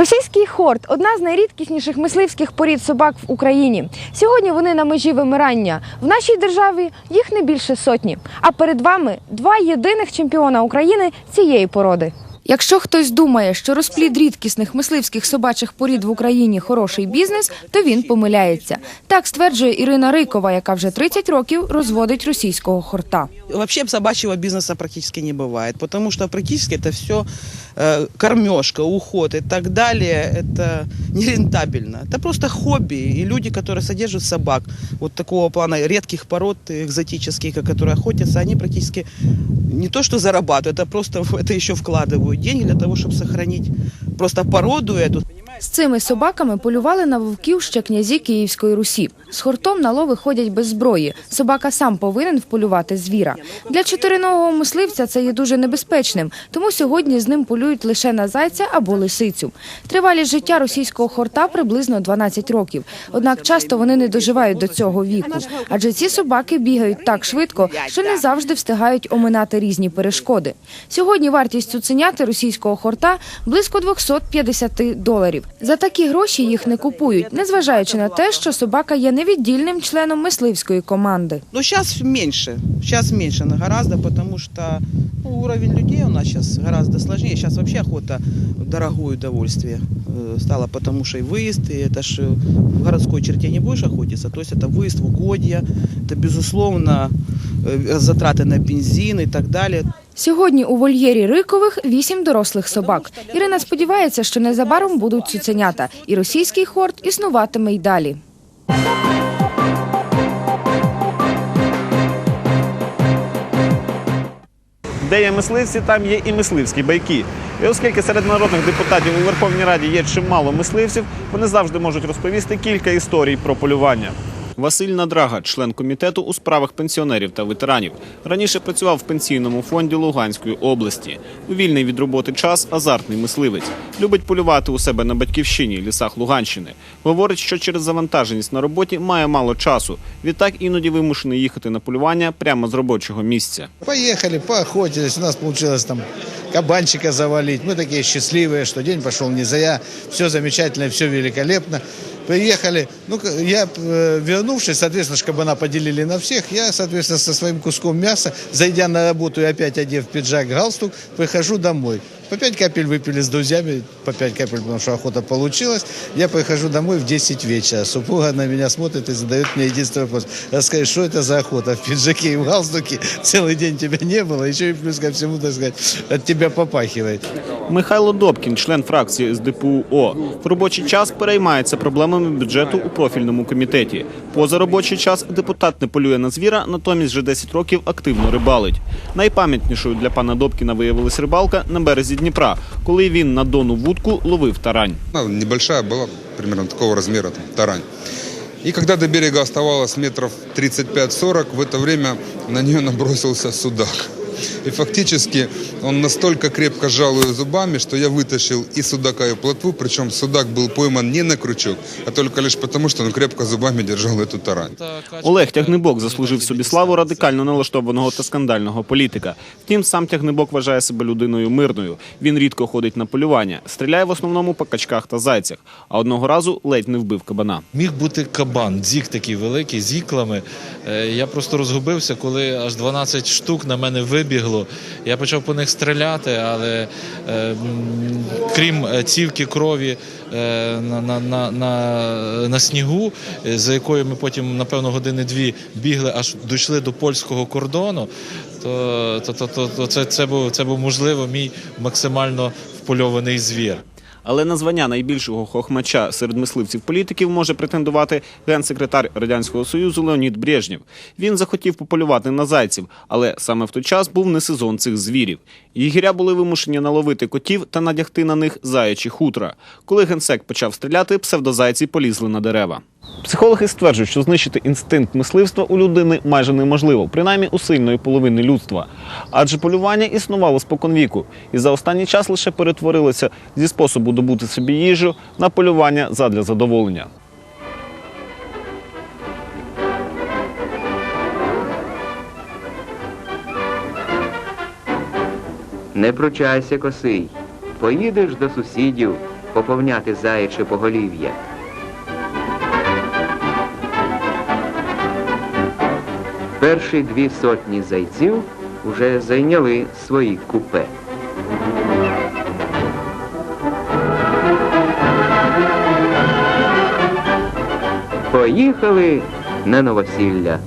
Російський хорт одна з найрідкісніших мисливських порід собак в Україні. Сьогодні вони на межі вимирання. В нашій державі їх не більше сотні. А перед вами два єдиних чемпіона України цієї породи. Якщо хтось думає, що розплід рідкісних мисливських собачих порід в Україні хороший бізнес, то він помиляється. Так стверджує Ірина Рикова, яка вже 30 років розводить російського хорта. Вообще собачьего бизнеса практически не бывает, потому что практически это все э, кормежка, уход и так далее. Это нерентабельно. Это просто хобби. И люди, которые содержат собак, вот такого плана редких пород, экзотических, которые охотятся, они практически не то что зарабатывают, это просто в это еще вкладывают деньги для того, чтобы сохранить просто породу эту. З цими собаками полювали на вовків ще князі Київської Русі. З хортом на лови ходять без зброї. Собака сам повинен вполювати звіра. Для чотириногого мисливця це є дуже небезпечним, тому сьогодні з ним полюють лише на зайця або лисицю. Тривалість життя російського хорта приблизно 12 років. Однак часто вони не доживають до цього віку, адже ці собаки бігають так швидко, що не завжди встигають оминати різні перешкоди. Сьогодні вартість цуценяти російського хорта близько 250 доларів. За такі гроші їх не купують, незважаючи на те, що собака є невіддільним членом мисливської команди. Но сейчас меньше, сейчас меньше на гораздо, потому что ну, уровень людей у нас сейчас гораздо сложнее. Сейчас вообще охота дорогое удовольствие э, стало, потому что и выезд, и это ж в городской черте не будешь охотиться, то есть это выезд в угодья, это безусловно э, затраты на бензин и так далее. Сьогодні у вольєрі Рикових вісім дорослих собак. Ірина сподівається, що незабаром будуть цуценята, і російський хорт існуватиме й далі. Де є мисливці, там є і мисливські байки. І оскільки серед народних депутатів у Верховній Раді є чимало мисливців, вони завжди можуть розповісти кілька історій про полювання. Василь Надрага, член комітету у справах пенсіонерів та ветеранів, раніше працював в пенсійному фонді Луганської області. У вільний від роботи час азартний мисливець. Любить полювати у себе на батьківщині лісах Луганщини. Говорить, що через завантаженість на роботі має мало часу. Відтак іноді вимушений їхати на полювання прямо з робочого місця. Поехали, поохотились. У нас получилось там кабанчика завалить. Мы такие счастливые, что день пошел не зря. Все замечательно, все великолепно. Приехали. Ну, я, э, вернувшись, соответственно, кабана поделили на всех. Я, соответственно, со своим куском мяса, зайдя на работу и опять одев пиджак, галстук, прихожу домой. По 5 капель выпили с друзьями, по 5 капель, потому что охота получилась. Я прихожу домой в 10 вечера. Супруга на меня смотрит и задает мне единственный вопрос. Расскажи, что это за охота? В пиджаке и в галстуке целый день тебя не было. Еще и плюс ко всему, так сказать, от тебя попахивает. Михайло Добкін, член фракції СДПУО, в робочий час переймається проблемами бюджету у профільному комітеті. Поза робочий час депутат не полює на звіра, натомість вже 10 років активно рибалить. Найпам'ятнішою для пана Добкіна виявилась рибалка на березі Дніпра, коли він на дону вудку ловив тарань. Она небольшая была, примерно такого размера, там, тарань. И когда до берега оставалось метров 35-40, в это время на нее набросился судак. И фактически он настолько крепко сжал ее зубами, что я вытащил и судака, и плотву. Причем судак был пойман не на крючок, а только лишь потому, что он крепко зубами держал эту тарань. Олег Тягнебок заслужив собі славу радикально налаштованого та скандального політика. Втім, сам Тягнебок вважає себе людиною мирною. Він рідко ходить на полювання, стріляє в основному по качках та зайцях. А одного разу ледь не вбив кабана. Міг бути кабан, дзік такий великий, з іклами. Е, Я просто розгубився, коли аж 12 штук на мене вибігло. Я почав по них стріляти, але е, крім е, цівки крові е, на, на, на, на, на снігу, е, за якою ми потім, напевно, години-дві бігли, аж дійшли до польського кордону, то, то, то, то, це, це, був, це був можливо мій максимально впольований звір. Але на звання найбільшого хохмача серед мисливців-політиків може претендувати генсекретар радянського союзу Леонід Брежнєв. Він захотів пополювати на зайців, але саме в той час був не сезон цих звірів. Єгеря були вимушені наловити котів та надягти на них заячі хутра. Коли генсек почав стріляти, псевдозайці полізли на дерева. Психологи стверджують, що знищити інстинкт мисливства у людини майже неможливо, принаймні у сильної половини людства. Адже полювання існувало споконвіку, і за останній час лише перетворилося зі способу добути собі їжу на полювання задля задоволення. Не пручайся, косий, поїдеш до сусідів, поповняти заяче поголів'я. Перші дві сотні зайців вже зайняли свої купе. Поїхали на новосілля.